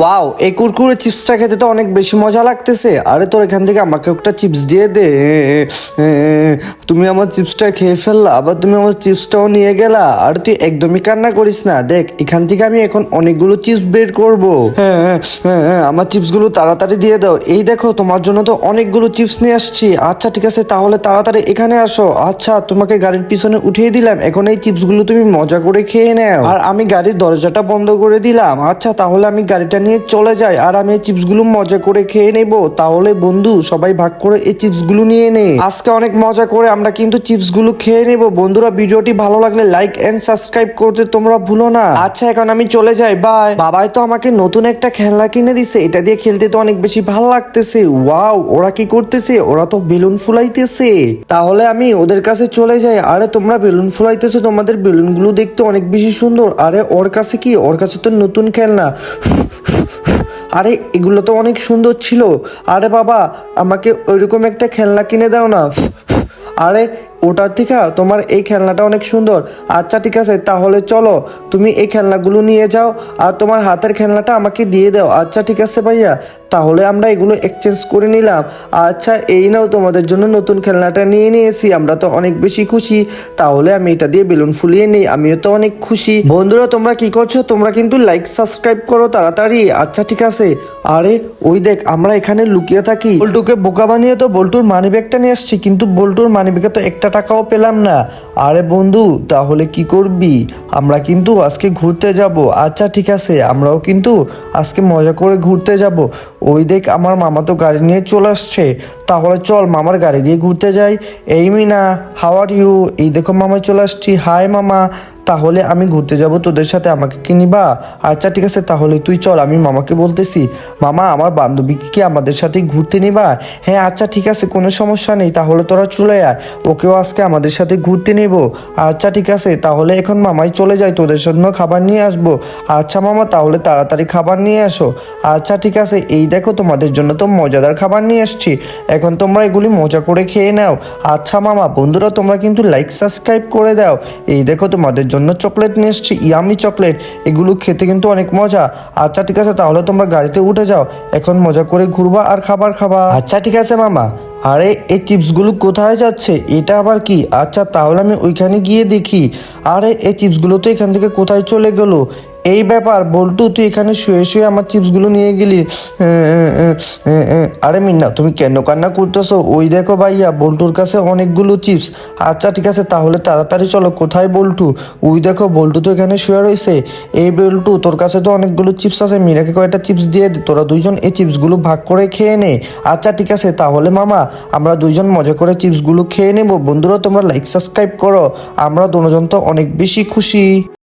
Wow এই কুরকুরে চিপসটা খেতে তো অনেক বেশি মজা লাগতেছে। আরে তোর এখান থেকে আমাকে একটা চিপস দিয়ে দে। তুমি আমার চিপসটা খেয়ে ফেললা আবার তুমি আমার চিপসটাও নিয়ে গেলা। আর তুই একদমই কান্না করিস না দেখ এখান থেকে আমি এখন অনেকগুলো চিপস বের করব। হ্যাঁ হ্যাঁ, হ্যাঁ হ্যাঁ আমার চিপসগুলো তাড়াতাড়ি দিয়ে দাও। এই দেখো তোমার জন্য তো অনেকগুলো চিপস নিয়ে আসছি। আচ্ছা ঠিক আছে তাহলে তাড়াতাড়ি এখানে আসো। আচ্ছা তোমাকে গাড়ির পিছনে উঠিয়ে দিলাম। এখন এই চিপসগুলো তুমি মজা করে খেয়ে নাও। আর আমি গাড়ির দরজাটা বন্ধ করে দিলাম। আচ্ছা তাহলে আমি গাড়িটা নিয়ে চলে যাই আর আমি এই চিপসগুলো মজা করে খেয়ে নেব। তাহলে বন্ধু সবাই ভাগ করে এই চিপসগুলো নিয়ে নে। আজকে অনেক মজা করে আমরা কিন্তু চিপসগুলো খেয়ে নেব। বন্ধুরা, ভিডিওটি ভালো লাগলে লাইক এন্ড সাবস্ক্রাইব করতে তোমরা ভুলো না। আচ্ছা এখন আমি চলে যাই। বাই বাবাই তো আমাকে নতুন একটা খেলনা কিনে দিছে। এটা দিয়ে খেলতে তো অনেক বেশি ভালো লাগতেছে। ওয়াও ওরা কি করতেছে? ওরা তো বেলুন ফুলাইতেছে। তাহলে আমি ওদের কাছে চলে যাই। আরে, তোমরা বেলুন ফুলাইতেছো, তোমাদের বেলুনগুলো দেখতে অনেক বেশি সুন্দর। আরে, ওর কাছে কি? ওর কাছে তো নতুন খেলনা। আরে, এগুলো তো অনেক সুন্দর ছিল। আরে বাবা, আমাকে ওইরকম একটা খেলনা কিনে দাও না। আরে, ওটার থেকে তোমার এই খেলনাটা অনেক সুন্দর। আচ্ছা ঠিক আছে, তাহলে চলো, তুমি এই খেলনাগুলো নিয়ে যাও, আর তোমার হাতের খেলনাটা আমাকে দিয়ে দাও। আচ্ছা ঠিক আছে ভাইয়া। তাহলে আমরা এগুলো এক্সচেঞ্জ করে নিলাম। আচ্ছা এই নাও তোমাদের জন্য নতুন খেলনাটা নিয়ে নিয়েছি। আমরা তো অনেক বেশি খুশি। তাহলে আমি এটা দিয়ে বেলুন ফুলিয়ে নিই। আমিও তো অনেক খুশি। বন্ধুরা, তোমরা কি করছ? তোমরা কিন্তু লাইক সাবস্ক্রাইব করো তাড়াতাড়ি। আচ্ছা ঠিক আছে। আরে, ওই দেখ, আমরা এখানে লুকিয়ে থাকি। বল্টুকে বোকা বানিয়ে তো বল্টুর মানি ব্যাগটা নিয়ে আসছি। কিন্তু বল্টুর মানি ব্যাগে তো একটা টাকাও পেলাম না। আরে বন্ধু, তাহলে কি করবি? আমরা কিন্তু আজকে ঘুরতে যাব। আচ্ছা ঠিক আছে, আমরাও কিন্তু আজকে মজা করে ঘুরতে যাব। ওই দেখ, আমার মামা তো গাড়ি নিয়ে চলে আসছে। তাহলে চল মামার গাড়ি দিয়ে ঘুরতে যাই। এই মিনা হাউ আর ইউ এই দেখো মামা চলে আসছি। হাই মামা, তাহলে আমি ঘুরতে যাব তোদের সাথে, আমাকে কি নিবা? আচ্ছা ঠিক আছে, তাহলে তুই চল, আমি মামাকে বলতেছি। মামা, আমার বান্ধবীকে কি আমাদের সাথে ঘুরতে নিবা? হ্যাঁ আচ্ছা ঠিক আছে, কোনো সমস্যা নেই, তাহলে তোরা চলে আয়। ওকেও আজকে আমাদের সাথে ঘুরতে নেব। আচ্ছা ঠিক আছে, তাহলে এখন মামাই চলে যায়, তোদের জন্য খাবার নিয়ে আসব। আচ্ছা মামা, তাহলে তাড়াতাড়ি খাবার নিয়ে আসো। আচ্ছা ঠিক আছে, এই দেখো তোমাদের জন্য তো মজাদার খাবার নিয়ে আসছি। এখন তোমরা এগুলি মজা করে খেয়ে নাও। আচ্ছা মামা বন্ধুরা তোমরা কিন্তু লাইক সাবস্ক্রাইব করে দাও। এই দেখো তোমাদের জন্য চকলেট নিয়ে এসছি ইয়ামি চকলেট এগুলো খেতে কিন্তু অনেক মজা। আচ্ছা ঠিক আছে তাহলে তোমরা গাড়িতে উঠে যাও। এখন মজা করে ঘুরবা আর খাবার খাবা। আচ্ছা ঠিক আছে মামা। আরে এই চিপসগুলো কোথায় যাচ্ছে? এটা আবার কি? আচ্ছা তাহলে আমি ওইখানে গিয়ে দেখি। আরে এই চিপসগুলো তো এখান থেকে কোথায় চলে গেল? এই ব্যাপার, বল্টু, তুই এখানে শুয়ে শুয়ে আমার চিপসগুলো নিয়ে গেলি। আরে মিন্না, তুমি কেন কান্না করতেছো? ওই দেখো ভাইয়া, বল্টুর কাছে অনেকগুলো চিপস। আচ্ছা ঠিক আছে, তাহলে তাড়াতাড়ি চলো, কোথায় বল্টু? ওই দেখো, বল্টু তো এখানে শুয়ে রয়েছে। এই বল্টু, তোর কাছে তো অনেকগুলো চিপস আছে মিনাকে কয়েকটা চিপস দিয়ে দে, তোরা দুইজন এই চিপসগুলো ভাগ করে খেয়ে নে। আচ্ছা ঠিক আছে, তাহলে মামা, আমরা দুইজন মজা করে চিপসগুলো খেয়ে নেব। বন্ধুরা, তোমরা লাইক সাবস্ক্রাইব করো। আমরা দুজন তো অনেক বেশি খুশি।